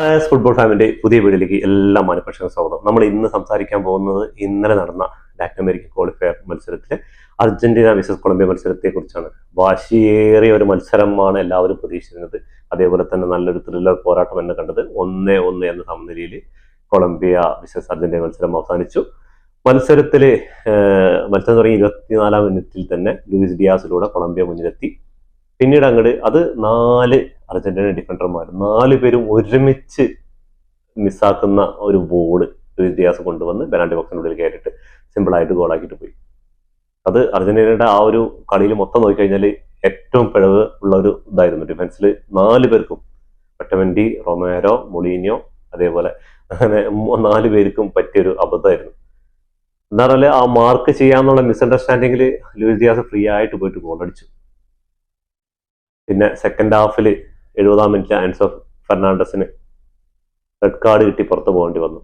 RS football ഫാമിന്റെ പുതിയ വീഡിയോയിലേക്ക് എല്ലാ മാനപക്ഷങ്ങളും സ്വാഗതം. നമ്മൾ ഇന്ന് സംസാരിക്കാൻ പോകുന്നത് ഇന്നലെ നടന്ന ലാറ്റിൻ അമേരിക്കൻ ക്വാളിഫയർ മത്സരത്തിലെ അർജന്റീന വിസസ് കൊളംബിയ മത്സരത്തെ കുറിച്ചാണ് വാശിയേറിയ ഒരു മത്സരമാണ് എല്ലാവരും പ്രതീക്ഷിച്ചിരുന്നത്. അതേപോലെ തന്നെ നല്ലൊരു ത്രില്ലർ പോരാട്ടം എന്ന് കണ്ടത് ഒന്നേ ഒന്ന് എന്ന സമനിലയിൽ കൊളംബിയ വിസസ് അർജന്റീന മത്സരം അവസാനിച്ചു. മത്സരത്തിൽ മത്സരം തുടങ്ങി ഇരുപത്തിനാലാം മിനിറ്റിൽ തന്നെ ലൂയിസ് ഡിയാസിലൂടെ കൊളംബിയ മുന്നിലെത്തി. പിന്നീട് അങ്ങോട്ട് അത് നാല് അർജന്റീന ഡിഫൻഡർമാർ നാല് പേരും ഒരുമിച്ച് മിസ്സാക്കുന്ന ഒരു ലൂയിസ് ഡിയാസ് കൊണ്ടുവന്ന് പെനാൾട്ടി ബോക്സിനുള്ളിൽ കയറിയിട്ട് സിമ്പിളായിട്ട് ഗോളാക്കിയിട്ട് പോയി. അത് അർജന്റീനയുടെ ആ ഒരു കളിയിൽ മൊത്തം നോക്കിക്കഴിഞ്ഞാൽ ഏറ്റവും പിഴവ് ഉള്ള ഒരു ഇതായിരുന്നു. ഡിഫൻസിൽ നാല് പേർക്കും ഒറ്റവൻഡി റൊമേരോ മൊളീനിയോ അതേപോലെ അങ്ങനെ നാല് പേർക്കും പറ്റിയൊരു അബദ്ധമായിരുന്നു. എന്താ പറയുക ആ മാർക്ക് ചെയ്യാന്നുള്ള മിസ്അണ്ടർസ്റ്റാൻഡിങ്ങിൽ ലൂയിസ് ഡിയാസ് ഫ്രീ ആയിട്ട് പോയിട്ട് ഗോൾ അടിച്ചു. പിന്നെ സെക്കൻഡ് ഹാഫിൽ എഴുപതാം മിനിറ്റ് ആൻസോ ഫെർണാണ്ടസിന് റെഡ് കാർഡ് കിട്ടി പുറത്ത് പോകേണ്ടി വന്നു.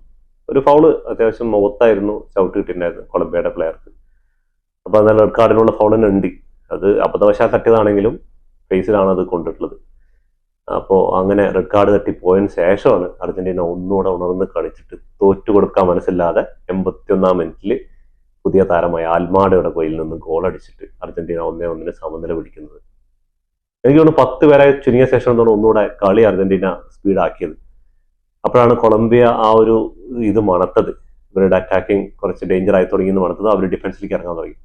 ഒരു ഫൗൾ അത്യാവശ്യം മുഖത്തായിരുന്നു ചവിട്ട് കിട്ടിയിട്ടുണ്ടായിരുന്നു കൊളംബിയയുടെ പ്ലെയർക്ക് അപ്പോൾ എന്നാൽ റെഡ് കാർഡിനുള്ള ഫൗളിന് ഉണ്ട്. അത് അബദ്ധവശാൽ തട്ടിയതാണെങ്കിലും ഫേസിലാണ് അത് കൊണ്ടിട്ടുള്ളത്. അപ്പോൾ അങ്ങനെ റെഡ് കാർഡ് തട്ടി പോയതിന് ശേഷമാണ് അർജന്റീന ഒന്നുകൂടെ ഉണർന്ന് കളിച്ചിട്ട് തോറ്റു കൊടുക്കാൻ മനസ്സില്ലാതെ എൺപത്തിയൊന്നാം മിനിറ്റിൽ പുതിയ താരമായ ആൽമാഡയുടെ കോയിൽ നിന്ന് ഗോൾ അടിച്ചിട്ട് അർജന്റീന ഒന്നേ ഒന്നിന് സമനില പിടിക്കുന്നത് എനിക്ക് തോന്നുന്നു പത്ത് പേരെ ചുരുങ്ങിയ ശേഷം തോന്നുന്നു ഒന്നുകൂടെ കളി അർജന്റീന സ്പീഡാക്കിയത്. അപ്പോഴാണ് കൊളംബിയ ആ ഒരു ഇത് മണത്തത്. ഇവരുടെ അറ്റാക്കിങ് കുറച്ച് ഡേഞ്ചർ ആയി തുടങ്ങിയെന്ന് മണത്തത്. അവർ ഡിഫൻസിലേക്ക് ഇറങ്ങാൻ തുടങ്ങി.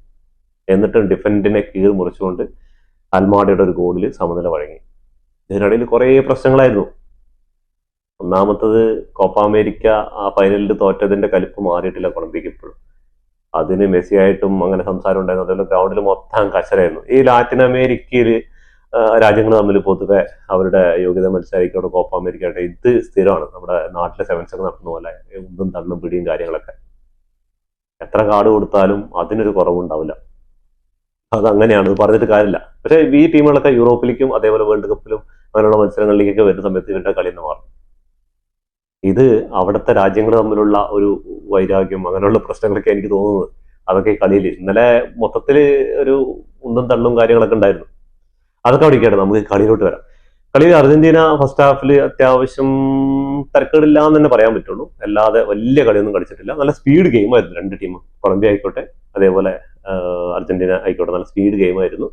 എന്നിട്ടും ഡിഫൻഡിനെ കീർ മുറിച്ചുകൊണ്ട് അൽമാഡയുടെ ഒരു ഗോളിൽ സമനില വഴങ്ങി. ഇതിനിടയിൽ കുറേ പ്രശ്നങ്ങളായിരുന്നു. ഒന്നാമത്തത് കോപ്പ അമേരിക്ക ആ ഫൈനലിൽ തോറ്റതിന്റെ കലിപ്പ് മാറിയിട്ടില്ല കൊളംബിയക്ക് ഇപ്പോഴും. അതിന് മെസ്സി ആയിട്ടും അങ്ങനെ സംസാരം ഉണ്ടായിരുന്നു അതുപോലെ ഗ്രൗണ്ടിൽ മൊത്തം കച്ചരായിരുന്നു ഈ ലാറ്റിൻ അമേരിക്കയിൽ രാജ്യങ്ങൾ തമ്മിൽ പൊതുവെ അവരുടെ യോഗ്യത മത്സരിക്കോടെ കോപ്പ അമേരിക്ക ആയിട്ട് ഇത് സ്ഥിരമാണ്. നമ്മുടെ നാട്ടിലെ സെവൻസ് ഒക്കെ നടത്തുന്ന പോലെ ഉന്തും തള്ളും പിടിയും കാര്യങ്ങളൊക്കെ. എത്ര കാർഡ് കൊടുത്താലും അതിനൊരു കുറവുണ്ടാവില്ല. അത് അങ്ങനെയാണ്. പറഞ്ഞിട്ട് കാര്യമില്ല. പക്ഷേ ഈ ടീമുകളൊക്കെ യൂറോപ്പിലേക്കും അതേപോലെ വേൾഡ് കപ്പിലും അങ്ങനെയുള്ള മത്സരങ്ങളിലേക്കൊക്കെ വരുന്ന സമയത്ത് ഇവരുടെ കളി എന്ന് മാറും. ഇത് അവിടുത്തെ രാജ്യങ്ങൾ തമ്മിലുള്ള ഒരു വൈരാഗ്യം അങ്ങനെയുള്ള പ്രശ്നങ്ങളൊക്കെ എനിക്ക് തോന്നുന്നത്. അതൊക്കെ കളിയിൽ. ഇന്നലെ മൊത്തത്തിൽ ഒരു ഉന്തും തള്ളും കാര്യങ്ങളൊക്കെ ഉണ്ടായിരുന്നു. അതൊക്കെ കേട്ടോ നമുക്ക് കളിയിലോട്ട് വരാം. കളിയിൽ അർജന്റീന ഫസ്റ്റ് ഹാഫിൽ അത്യാവശ്യം തരക്കേടില്ല എന്ന് തന്നെ പറയാൻ പറ്റുള്ളൂ. അല്ലാതെ വലിയ കളിയൊന്നും കളിച്ചിട്ടില്ല. നല്ല സ്പീഡ് ഗെയിമായിരുന്നു രണ്ട് ടീമും കൊളംബിയ ആയിക്കോട്ടെ അതേപോലെ അർജന്റീന ആയിക്കോട്ടെ നല്ല സ്പീഡ് ഗെയിമായിരുന്നു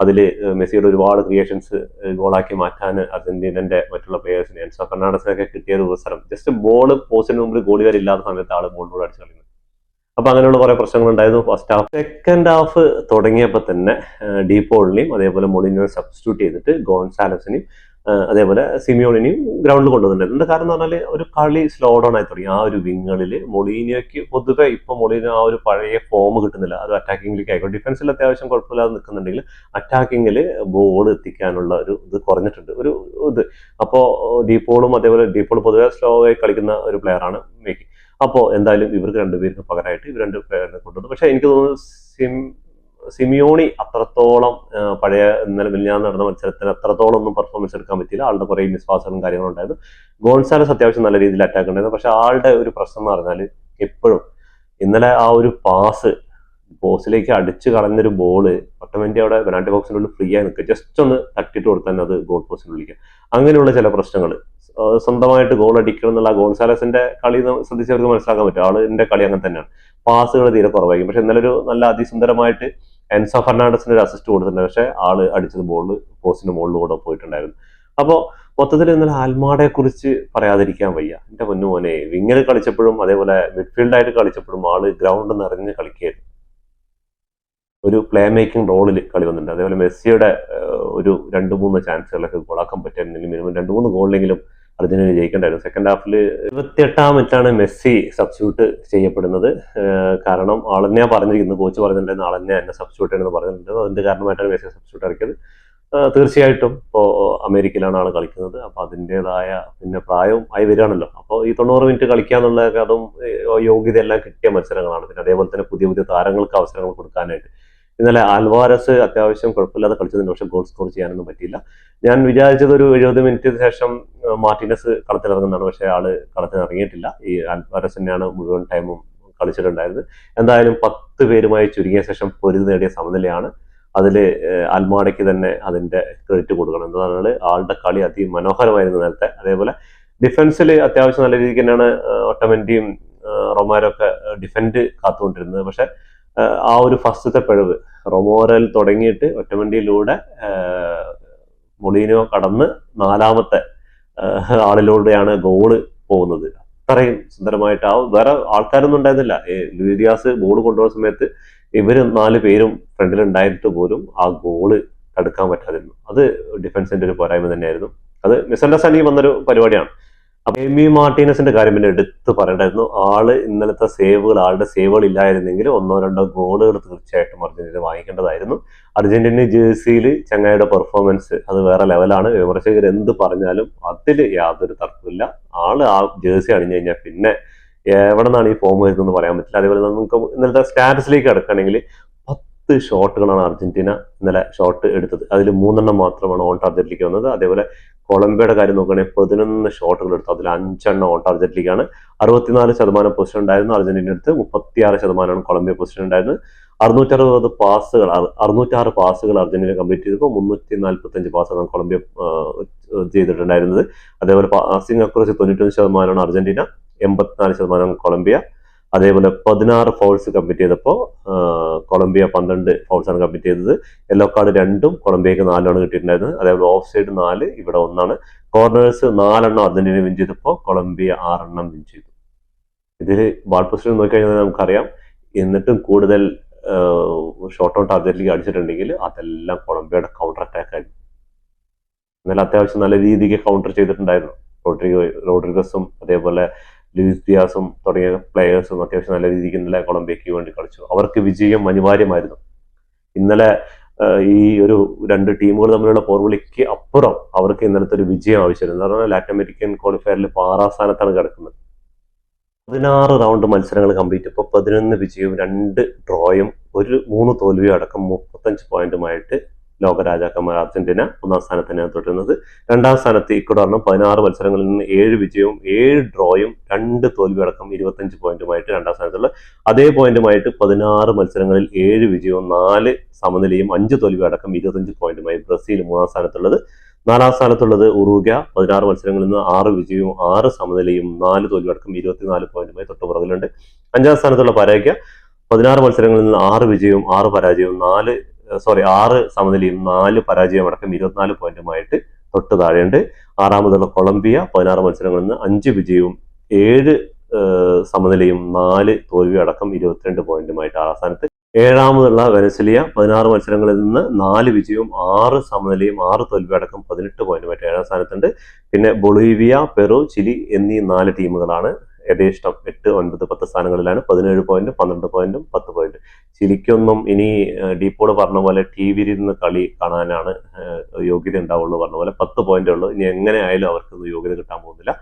അതിൽ മെസ്സിയുടെ ഒരുപാട് ക്രിയേഷൻസ് ഗോളാക്കി മാറ്റാൻ അർജന്റീനന്റെ മറ്റുള്ള പ്ലേയേഴ്സിനെ എൻസോ ഫെർണാണ്ടസിനൊക്കെ കിട്ടിയ ഒരു അവസരം. ജസ്റ്റ് ബോൾ പോസ്റ്റിന് മുമ്പിൽ വരെ ഇല്ലാത്ത സമയത്ത് ആൾ ബോളിലൂടെ അടിച്ചു കളിക്കുന്നത് അപ്പൊ അങ്ങനെയുള്ള കുറെ പ്രശ്നങ്ങൾ ഉണ്ടായിരുന്നു ഫസ്റ്റ് ഹാഫ് സെക്കൻഡ് ഹാഫ് തുടങ്ങിയപ്പോൾ തന്നെ ഡീപോളിനെയും അതേപോലെ മൊളിനെയും സബ്സ്റ്റിറ്റ്യൂട്ട് ചെയ്തിട്ട് ഗോൺസാലസിനെയും അതേപോലെ സിമിയോണിനെയും ഗ്രൗണ്ടിൽ കൊണ്ടുവന്നിട്ടുണ്ട്. കാരണം എന്ന് പറഞ്ഞാൽ ഒരു കളി സ്ലോ ഡൗൺ ആയി തുടങ്ങി. ആ ഒരു വിങ്ങളിൽ മൊളീനിയോയ്ക്ക് പൊതുവെ ഇപ്പൊ മൊളീനിയോ ആ ഒരു പഴയ ഫോം കിട്ടുന്നില്ല. അത് അറ്റാക്കിങ്ങിലേക്ക് ആയിക്കോട്ടെ. ഡിഫൻസിൽ അത്യാവശ്യം കുഴപ്പമില്ലാതെ നിൽക്കുന്നുണ്ടെങ്കിൽ അറ്റാക്കിങ്ങിൽ ബോൾ എത്തിക്കാനുള്ള ഒരു ഇത് കുറഞ്ഞിട്ടുണ്ട്. ഒരു ഇത്. അപ്പോൾ ഡീപോളും അതേപോലെ ഡീപോൾ പൊതുവെ സ്ലോ ആയി കളിക്കുന്ന ഒരു പ്ലെയർ ആണ് മേക്കി. അപ്പോൾ എന്തായാലും ഇവർക്ക് രണ്ടുപേർക്ക് പകരമായിട്ട് ഇവർ രണ്ട് പേരെ കൊണ്ടുവന്നു. പക്ഷേ എനിക്ക് തോന്നുന്നു സിം സിമിയോണി അത്രത്തോളം പഴയ ഇന്നലെ മില്ലാന്ന് നടന്ന മത്സരത്തിൽ അത്രത്തോളം ഒന്നും പെർഫോമൻസ് എടുക്കാൻ പറ്റിയില്ല. ആളുടെ കുറേ മിസ്വാസങ്ങളും കാര്യങ്ങളും ഉണ്ടായിരുന്നു. ഗോൺസാലസ് അത്യാവശ്യം നല്ല രീതിയിൽ അറ്റാക്ക് ഉണ്ടായിരുന്നു. പക്ഷെ ആളുടെ ഒരു പ്രശ്നം എന്ന് പറഞ്ഞാൽ എപ്പോഴും ഇന്നലെ ആ ഒരു പാസ് പോസ്റ്റിലേക്ക് അടിച്ചു കളഞ്ഞൊരു ബോൾ ഓട്ടോമാറ്റി അവിടെ പെനാൾട്ടി ഉള്ളിൽ ഫ്രീ ആയി നിൽക്കുക. ജസ്റ്റ് ഒന്ന് തട്ടിട്ട് കൊടുത്താൽ അത് ഗോൾ പോസ്റ്റിനുള്ളിലേക്ക് അങ്ങനെയുള്ള ചില പ്രശ്നങ്ങൾ. സ്വന്തമായിട്ട് ഗോൾ അടിക്കണം എന്നുള്ള ഗോൺസാലസിന്റെ കളി ശ്രദ്ധിച്ചവർക്ക് മനസ്സിലാക്കാൻ പറ്റും. ആളിന്റെ കളി അങ്ങനെ തന്നെയാണ്. പാസുകൾ തീരെ കുറവായിരിക്കും. പക്ഷെ ഇന്നലെ ഒരു നല്ല അതിസുന്ദരമായിട്ട് എൻസോ ഫെർണാണ്ടസിന്റെ ഒരു അസിസ്റ്റ് കൊടുത്തിട്ടുണ്ട്. പക്ഷെ ആൾ അടിച്ചത് ബോളിൽ പോസ്റ്റിന്റെ മുകളിലൂടെ പോയിട്ടുണ്ടായിരുന്നു. അപ്പോൾ മൊത്തത്തിൽ ഇന്നലെ ആൽമാഡയെ കുറിച്ച് പറയാതിരിക്കാൻ വയ്യ. എന്റെ പൊന്നു മോനെ കളിച്ചപ്പോഴും അതേപോലെ മിഡ്ഫീൽഡായിട്ട് കളിച്ചപ്പോഴും ആൾ ഗ്രൗണ്ട് നിറഞ്ഞ് കളിക്കുകയായിരുന്നു. ഒരു പ്ലേ മേക്കിംഗ് റോളിൽ കളി വന്നിട്ടുണ്ട്. അതേപോലെ മെസ്സിയുടെ ഒരു രണ്ട് മൂന്ന് ചാൻസുകളൊക്കെ ഗോളാക്കാൻ പറ്റുന്നില്ല മിനിമം രണ്ട് മൂന്ന് ഗോളിലെങ്കിലും അർജന്റീന ജയിക്കേണ്ടായിരുന്നു സെക്കൻഡ് ഹാഫിൽ ഇരുപത്തിയെട്ടാം മിനിറ്റാണ് മെസ്സി സബ്സ്റ്റിറ്റ്യൂട്ട് ചെയ്യപ്പെടുന്നത്. കാരണം ആളെന്നെ പറഞ്ഞിരിക്കുന്നു കോച്ച് പറഞ്ഞിട്ടുണ്ടായിരുന്നു ആളെന്നെ എന്നെ സബ്സ്റ്റിറ്റ്യൂട്ട് എന്ന് പറഞ്ഞിട്ടുണ്ട്. അതിന്റെ കാരണമായിട്ടാണ് മെസ്സി സബ്സ്റ്റിറ്റ്യൂട്ട് ഇറക്കിയത് തീർച്ചയായിട്ടും ഇപ്പോൾ അമേരിക്കയിലാണ് ആൾ കളിക്കുന്നത്. അപ്പോൾ അതിന്റെതായ പിന്നെ പ്രായവും ആയി വരികയാണല്ലോ. അപ്പോൾ ഈ തൊണ്ണൂറ് മിനിറ്റ് കളിക്കുക എന്നുള്ളതൊക്കെ അതും യോഗ്യതയെല്ലാം കിട്ടിയ മത്സരങ്ങളാണ്. പിന്നെ അതേപോലെ തന്നെ പുതിയ പുതിയ താരങ്ങൾക്ക് അവസരങ്ങൾ കൊടുക്കാനായിട്ട്. ഇന്നലെ ആൽവാരസ് അത്യാവശ്യം കുഴപ്പമില്ലാതെ കളിച്ചതിന് പക്ഷേ ഗോൾ സ്കോർ ചെയ്യാനൊന്നും പറ്റിയില്ല. ഞാൻ വിചാരിച്ചത് ഒരു എഴുപത് മിനിറ്റിന് ശേഷം മാർട്ടിനസ് കളത്തിലിറങ്ങുന്നതാണ്. പക്ഷേ ആൾ കളത്തിലിറങ്ങിയിട്ടില്ല ഈ ആൽവാരസ് തന്നെയാണ് മുഴുവൻ ടൈമും കളിച്ചിട്ടുണ്ടായിരുന്നത്. എന്തായാലും പത്ത് പേരുമായി ചുരുങ്ങിയ ശേഷം പൊരുതി നേടിയ സമനിലയാണ്. അതിൽ അൽമാടയ്ക്ക് തന്നെ അതിന്റെ ക്രെഡിറ്റ് കൊടുക്കണം. എന്താ പറഞ്ഞാൽ ആളുടെ കളി അതിമനോഹരമായിരുന്നു നേരത്തെ. അതേപോലെ ഡിഫൻസിൽ അത്യാവശ്യം നല്ല രീതിക്ക് തന്നെയാണ് ഒട്ടമന്റിയും റൊമാരോ ഒക്കെ ഡിഫൻഡ് കാത്തുകൊണ്ടിരുന്നത്. പക്ഷെ ആ, ഒരു ഫസ്റ്റത്തെ പിഴവ്. റൊമോറൽ തുടങ്ങിയിട്ട് ഒറ്റമണ്ടിയിലൂടെ മൊളീനോ കടന്ന് നാലാമത്തെ ആളിലൂടെയാണ് ഗോൾ പോകുന്നത്. അത്രയും സുന്ദരമായിട്ട് ആ വേറെ ആൾക്കാരൊന്നും ഉണ്ടായിരുന്നില്ല. ഈ ലൂദിയാസ് ബോൾ കൊണ്ടുപോകുന്ന സമയത്ത് ഇവർ നാല് പേരും ഫ്രണ്ടിൽ ഉണ്ടായിട്ട് പോലും ആ ഗോൾ തടുക്കാൻ പറ്റാതിരുന്നു. അത് ഡിഫൻസിന്റെ ഒരു പോരായ്മ തന്നെയായിരുന്നു. അത് മിസ്അണ്ടർസ്റ്റാൻഡിങ് വന്നൊരു പരിപാടിയാണ്. അപ്പൊ എമി മാർട്ടീനസിന്റെ കാര്യം പിന്നെ എടുത്ത് പറയണ്ടായിരുന്നു. ആൾ ഇന്നലത്തെ സേവുകൾ ആളുടെ സേവുകൾ ഇല്ലായിരുന്നെങ്കിൽ ഒന്നോ രണ്ടോ ഗോളുകൾ തീർച്ചയായിട്ടും അർജന്റീന വാങ്ങിക്കേണ്ടതായിരുന്നു. അർജന്റീന ജേഴ്സിയിൽ ചങ്ങായിയുടെ പെർഫോമൻസ് അത് വേറെ ലെവലാണ്. വിമർശകർ എന്ത് പറഞ്ഞാലും അതിൽ യാതൊരു തർക്കമില്ല ആൾ ആ ജേഴ്സി അണിഞ്ഞു കഴിഞ്ഞാൽ പിന്നെ എവിടെ നിന്നാണ് ഈ ഫോം വരുന്നതെന്ന് പറയാൻ പറ്റില്ല. അതേപോലെ നമുക്ക് ഇന്നലത്തെ സ്റ്റാറ്റസിലേക്ക് കിടക്കുകയാണെങ്കിൽ പത്ത് ഷോട്ടുകളാണ് അർജന്റീന ഇന്നലെ ഷോട്ട് എടുത്തത്. അതിൽ മൂന്നെണ്ണം മാത്രമാണ് ഓൺ ടാർജറ്റിലേക്ക് വന്നത്. അതേപോലെ കൊളംബിയയുടെ കാര്യം നോക്കുകയാണെങ്കിൽ പതിനൊന്ന് ഷോട്ടുകൾ എടുത്തു. അതിൽ അഞ്ചെണ്ണം ഓൺ ടാർജറ്റിലേക്കാണ് അറുപത്തിനാല് ശതമാനം പൊസിഷൻ ഉണ്ടായിരുന്നു അർജന്റീന അടുത്ത്. മുപ്പത്തിയാറ് ശതമാനമാണ് കൊളംബിയ പൊസിഷൻ ഉണ്ടായിരുന്നത്. അറുന്നൂറ്ററുപത് പാസുകൾ അറുന്നൂറ്റാറ് പാസുകൾ അർജന്റീന കംപ്ലീറ്റ് ചെയ്തപ്പോൾ മുന്നൂറ്റി നാൽപ്പത്തി അഞ്ച് പാസുകളാണ് കൊളംബിയ ചെയ്തിട്ടുണ്ടായിരുന്നത്. അതേപോലെ പാസിംഗ് അക്രോസി തൊണ്ണൂറ്റൊന്ന് ശതമാനമാണ് അർജന്റീന. എൺപത്തിനാല് ശതമാനം കൊളംബിയ. അതേപോലെ പതിനാറ് ഫൗൾസ് കമ്മിറ്റ് ചെയ്തപ്പോൾ കൊളംബിയ പന്ത്രണ്ട് ഫൗൾസ് ആണ് കംപ്ലീറ്റ് ചെയ്തത്. യെല്ലോ കാർഡ് രണ്ടും കൊളംബിയക്ക് നാലാണ് കിട്ടിയിട്ടുണ്ടായിരുന്നത്. അതേപോലെ ഓഫ് സൈഡ് നാല് ഇവിടെ ഒന്നാണ്. കോർണേഴ്സ് നാലെണ്ണം അർജന്റീന വിൻ ചെയ്തപ്പോൾ കൊളംബിയ ആറെണ്ണം വിൻ ചെയ്തു. ഇതിൽ ബാൾ പൊസിഷൻ നോക്കിക്കഴിഞ്ഞാൽ നമുക്കറിയാം എന്നിട്ടും കൂടുതൽ ഷോർട്ട് ഔട്ട് ടാർഗറ്റിലേക്ക് അടിച്ചിട്ടുണ്ടെങ്കിൽ അതെല്ലാം കൊളംബിയയുടെ കൗണ്ടർ അറ്റാക്ക് ആയിരുന്നു. എന്നാൽ അത്യാവശ്യം നല്ല രീതിക്ക് കൗണ്ടർ ചെയ്തിട്ടുണ്ടായിരുന്നു. റോഡ്രിഗോ റോഡ്രിഗസും അതേപോലെ ലൂയിസ് ദിയാസും തുടങ്ങിയ പ്ലെയേഴ്സും അത്യാവശ്യം നല്ല രീതിക്ക് ഇന്നലെ കൊളംബിയയ്ക്ക് വേണ്ടി കളിച്ചു. അവർക്ക് വിജയം അനിവാര്യമായിരുന്നു. ഇന്നലെ ഈ ഒരു രണ്ട് ടീമുകൾ തമ്മിലുള്ള പോർവിളിക്ക് അപ്പുറം അവർക്ക് ഇന്നലത്തെ ഒരു വിജയം ആവശ്യമായിരുന്നു. എന്ന് പറഞ്ഞാൽ ലാറ്റിൻ അമേരിക്കൻ ക്വാളിഫയറിൽ ആറാം സ്ഥാനത്താണ് കിടക്കുന്നത്. പതിനാറ് റൗണ്ട് മത്സരങ്ങൾ കംപ്ലീറ്റ് ഇപ്പോൾ പതിനൊന്ന് വിജയവും രണ്ട് ഡ്രോയും ഒരു മൂന്ന് തോൽവിയും അടക്കം മുപ്പത്തഞ്ച് പോയിന്റുമായിട്ട് ലോകരാജാക്കന്മാർ അർജന്റീന ഒന്നാം സ്ഥാനത്ത് തന്നെയാണ് തുടരുന്നത്. രണ്ടാം സ്ഥാനത്ത് ഇക്വഡോറിനും പതിനാറ് മത്സരങ്ങളിൽ നിന്ന് ഏഴ് വിജയവും ഏഴ് ഡ്രോയും രണ്ട് തോൽവി അടക്കം ഇരുപത്തഞ്ച് പോയിന്റുമായിട്ട് രണ്ടാം സ്ഥാനത്തുള്ള അതേ പോയിന്റുമായിട്ട് പതിനാറ് മത്സരങ്ങളിൽ ഏഴ് വിജയവും നാല് സമനിലയും അഞ്ച് തോൽവി അടക്കം ഇരുപത്തഞ്ച് പോയിന്റുമായി ബ്രസീൽ മൂന്നാം സ്ഥാനത്തുള്ളത്. നാലാം സ്ഥാനത്തുള്ളത് ഉറുഗ്യ പതിനാറ് മത്സരങ്ങളിൽ നിന്ന് ആറ് വിജയവും ആറ് സമനിലയും നാല് തോൽവി അടക്കം ഇരുപത്തിനാല് പോയിന്റുമായി തൊട്ട് പുറകിലുണ്ട് അഞ്ചാം സ്ഥാനത്തുള്ള പരാഗ്യ പതിനാറ് മത്സരങ്ങളിൽ നിന്ന് ആറ് വിജയവും ആറ് പരാജയവും നാല് സോറി ആറ് സമനിലയും നാല് പരാജയം അടക്കം ഇരുപത്തിനാല് പോയിന്റുമായിട്ട് തൊട്ട് താഴെയുണ്ട്. ആറാമതുള്ള കൊളംബിയ പതിനാറ് മത്സരങ്ങളിൽ നിന്ന് അഞ്ച് വിജയവും ഏഴ് സമനിലയും നാല് തോൽവി അടക്കം ഇരുപത്തിരണ്ട് പോയിന്റുമായിട്ട് ആറാം സ്ഥാനത്ത് ഏഴാമതുള്ള വെനസിലിയ പതിനാറ് മത്സരങ്ങളിൽ നിന്ന് നാല് വിജയവും ആറ് സമനിലയും ആറ് തോൽവി അടക്കം പതിനെട്ട് പോയിന്റുമായിട്ട് ഏഴാം സ്ഥാനത്തുണ്ട്. പിന്നെ ബൊളീവിയ പെറു ചിലി എന്നീ നാല് ടീമുകളാണ് യഥേഷ്ടം എട്ട് ഒൻപത് പത്ത് സ്ഥാനങ്ങളിലാണ് പതിനേഴ് പോയിന്റ് പന്ത്രണ്ട് പോയിന്റും പത്ത് പോയിന്റ് ചിലിക്കൊന്നും ഇനി ഡീപ്പോട് പറഞ്ഞ പോലെ ടി നിന്ന് കളി കാണാനാണ് യോഗ്യത ഉണ്ടാവുള്ളൂ പറഞ്ഞ പോലെ പത്ത് പോയിന്റ് ഉള്ളൂ. ഇനി എങ്ങനെ ആയാലും അവർക്കൊന്നും യോഗ്യത കിട്ടാൻ പോകുന്നില്ല.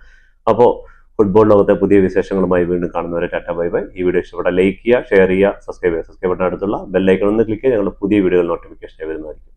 അപ്പോൾ ഫുട്ബോൾ ലോകത്തെ പുതിയ വിശേഷങ്ങളുമായി വീണ്ടും കാണുന്നവരെ ടാറ്റ ബൈ ബൈ. ഈ വീഡിയോ ഇഷ്ടപ്പെട്ട ലൈക്ക് ചെയ്യുക ഷെയർ ചെയ്യുക സബ്സ്ക്രൈബ് ചെയ്യുക. സബ്സ്ക്രൈബ് അടുത്തുള്ള ബെല്ലൈക്കൺ ഒന്ന് ക്ലിക്ക് ചെയ്യുക ഞങ്ങളുടെ പുതിയ വീഡിയോകൾ നോട്ടിഫിക്കേഷൻ വരുന്നതായിരിക്കും.